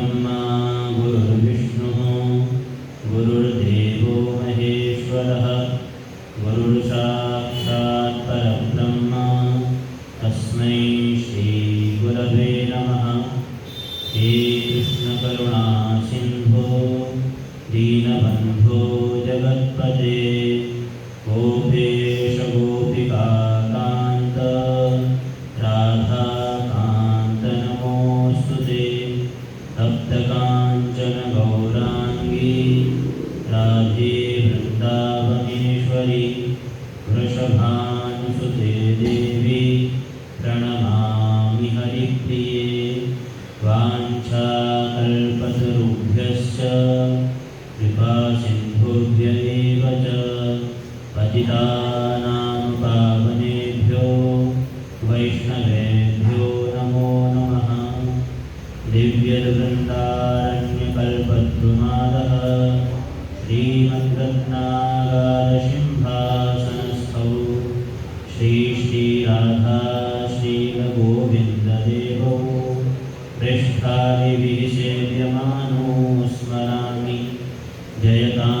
गुरुर्ब्रह्मा गुरुर्विष्णुः गुरुर्देवो महेश्वरः गुरुर्साक्षात् परब्रह्म तस्मै श्रीगुरवे हे कृष्णकरुणा सिन्धो दीनबन्धो राधे वृन्दावनेश्वरी वृषभानुसुते देवी, प्रणमामि हरिप्रिये वाञ्छाकल्पतरुभ्यश्च कृपासिन्धुभ्य एव च पतितानां पावनेभ्यो वैष्णवेभ्यो नमो नमः। दिव्यवृन्दारण्यकल्पद्रुमादः श्रीमद्रत्नागारसिंहासनस्थौ श्रीश्रीराधा श्रीलगोविन्ददेवौ पृष्ठादिभिः सेव्यमानो स्मरामि। जयतां